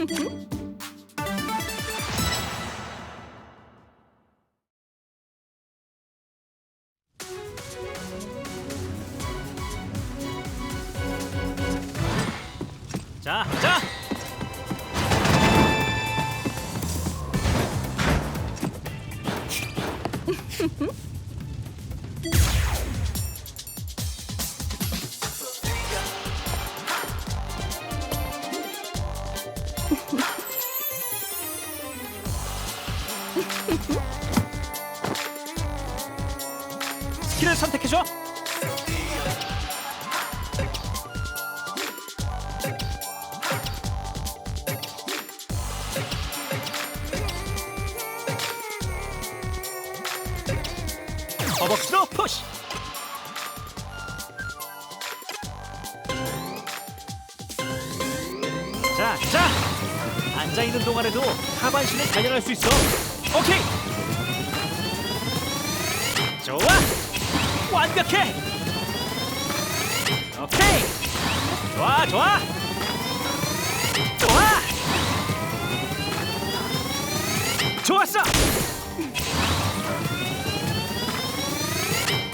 Mm-hmm. 스킬을 선택해줘. 허벅지로 푸시. 자, 자. 앉아 있는 동안에도 하반신을 단련할 수 있어. 오케이. 좋아. 완벽해. 오케이. 좋아, 좋아. 좋아. 좋았어.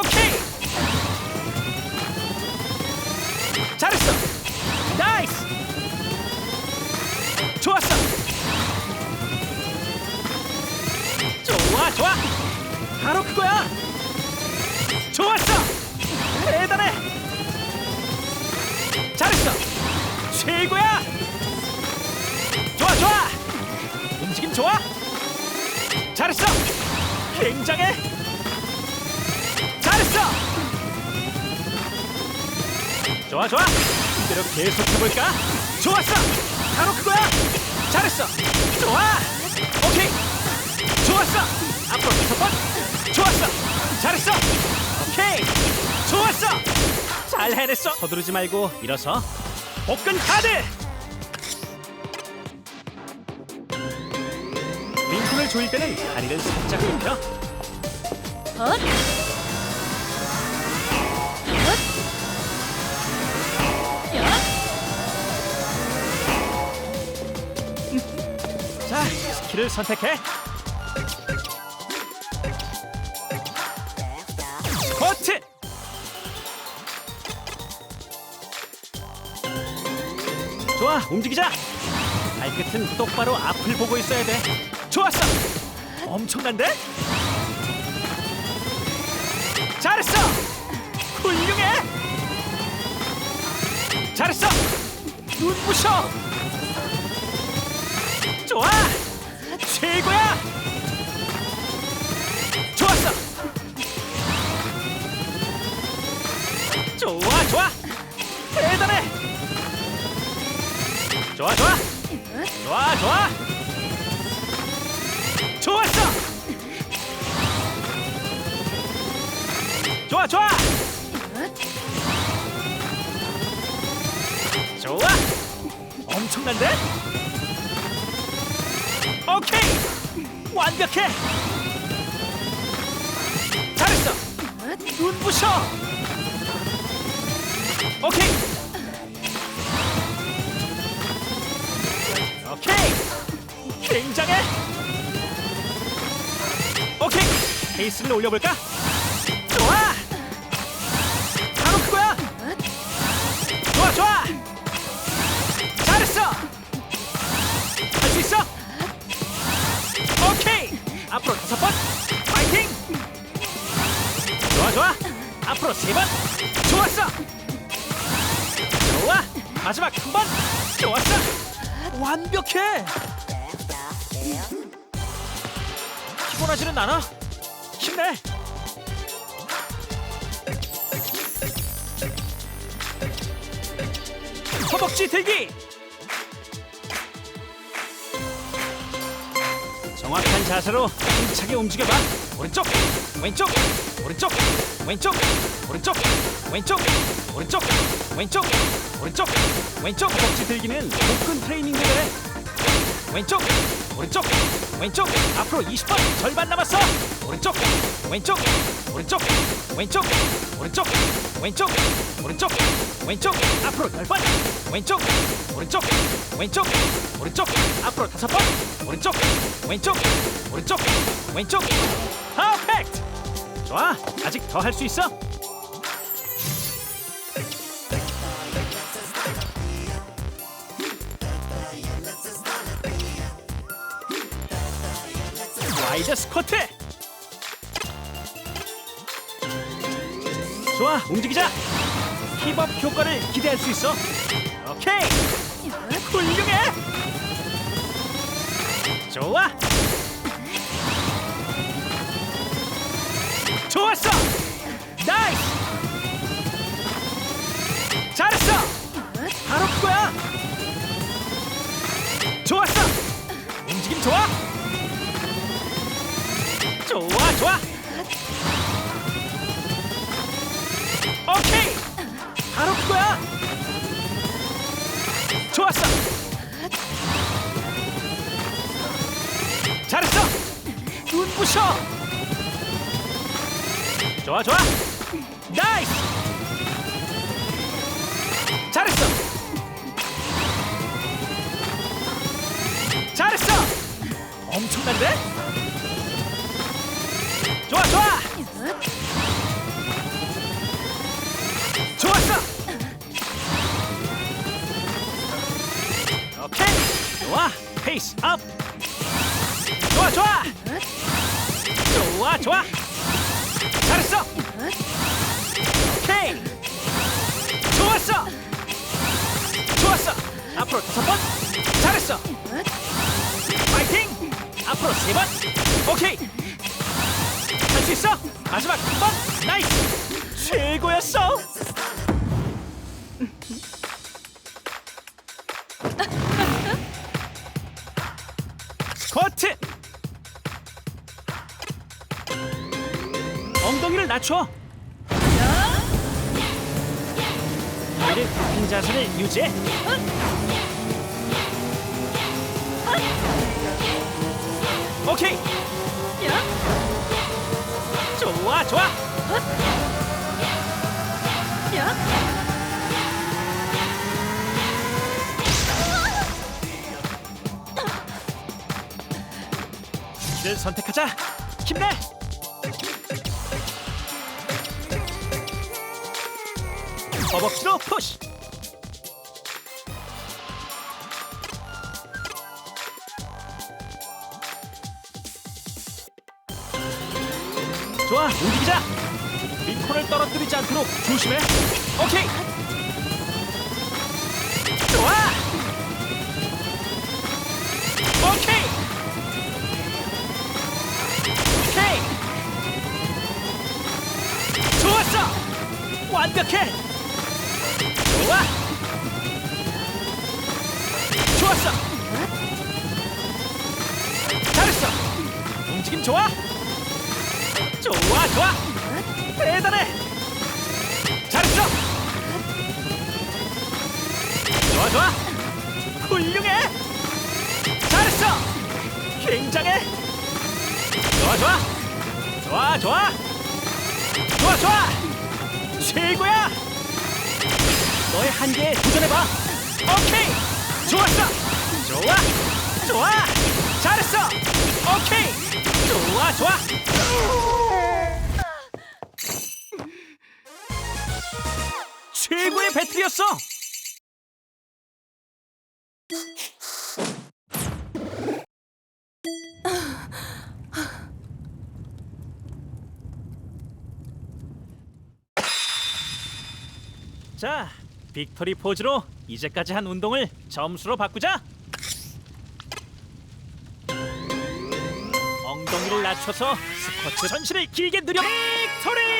오케이. 잘했어. 나이스. 좋았어. 좋아, 좋아. 바로 그거야. 좋았어. 대단해. 잘했어. 최고야. 좋아, 좋아. 움직임 좋아. 잘했어. 굉장해. 잘했어. 좋아 좋아. 이대로 계속 해볼까? 좋았어. 바로 그거야. 잘했어. 좋아. 오케이. 좋았어. 앞으로 다섯 번. 좋았어. 잘했어. 좋았어. 잘 해냈어. 서두르지 말고 일어서. 복근 카드. 링콘을 조일 때는 다리를 살짝 굽혀. 헛. 자, 스킬을 선택해. 움직이자. 발끝은 똑바로 앞을 보고 있어야 돼. 좋았어. 엄청난데? 잘했어. 훌륭해. 잘했어. 눈부셔. 좋아! 최고야! 좋았어! 좋아, 좋아! 대단해! 좋아, 좋아! 좋아, 좋아! 좋았어! 좋아, 좋아! 좋아! 엄청난데? 오케이! 완벽해! 잘했어! 눈부셔! 오케이! 오케이! 굉장해! 오케이! 페이스를 올려볼까? 좋아! 바로 그거야! 좋아 좋아! 잘했어! 할 수 있어! 오케이! 앞으로 다섯 번! 파이팅! 좋아 좋아! 앞으로 세 번! 좋았어! 좋아! 마지막 한 번! 좋았어! 완벽해! 피곤하지는 않아? 힘내! 허벅지 들기! 정확한 자세로 힘차게 움직여봐. 오른쪽, 왼쪽, 오른쪽, 왼쪽, 오른쪽, 왼쪽, 오른쪽, 왼쪽, 오른쪽, 왼쪽. 허벅지 들기는 복근 트레이닝도 돼. 왼쪽, 오른쪽 왼쪽. 앞으로 20번 절반 남았어. 오른쪽 왼쪽 오른쪽 왼쪽 오른쪽 왼쪽 오른쪽 왼쪽. 앞으로 10번. 왼쪽 오른쪽 왼쪽 오른쪽. 앞으로 5번. 오른쪽 왼쪽 오른쪽 왼쪽. 퍼펙트! 좋아. 아직 더 할 수 있어 와이드 스쿼트. 좋아 움직이자. 힙업 효과를 기대할 수 있어. 오케이. 훌륭해. 좋아. 좋았어 좋아. 오케이. 바로 그거야. 좋았어. 잘했어. 눈부셔. 좋아 좋아. 나이스. 잘했어. 잘했어. 엄청난데 좋아 좋아! 좋았어! 오케이. 좋아. 페이스 업. 좋아 좋아! 좋아 좋아! 잘했어! 오케이. 좋았어! 좋았어! 앞으로 다섯 번. 잘했어! 파이팅! 앞으로 세번. 오케이. 할 수 있어. 마지막 한 번. 나이스. 최고였어. 스쿼트. 엉덩이를 낮춰. 다리를 굽힌 자세를 유지해. 오케이. 야, 좋아 좋아. 야, 를 선택하자. 힘내. 허벅지로 푸시 좋아 움직이자. 리콘을 떨어뜨리지 않도록 조심해. 오케이. 좋아. 오케이. 오케이. 좋았어. 완벽해. 좋아. 좋았어. 잘했어. 움직임 좋아 좋아 좋아. 대단해. 잘했어. 좋아 좋아. 훌륭해. 잘했어. 굉장해. 좋아 좋아. 좋아 좋아. 좋아 좋아. 최고야. 너의 한계에 도전해봐. 오케이. 좋았어. 좋아 좋아. 잘했어. 오케이. 좋아 좋아. 최고의 배틀이었어. 자, 빅토리 포즈로 이제까지 한 운동을 점수로 바꾸자. 낮춰서 스쿼트 전신을 길게 늘려 빅토리!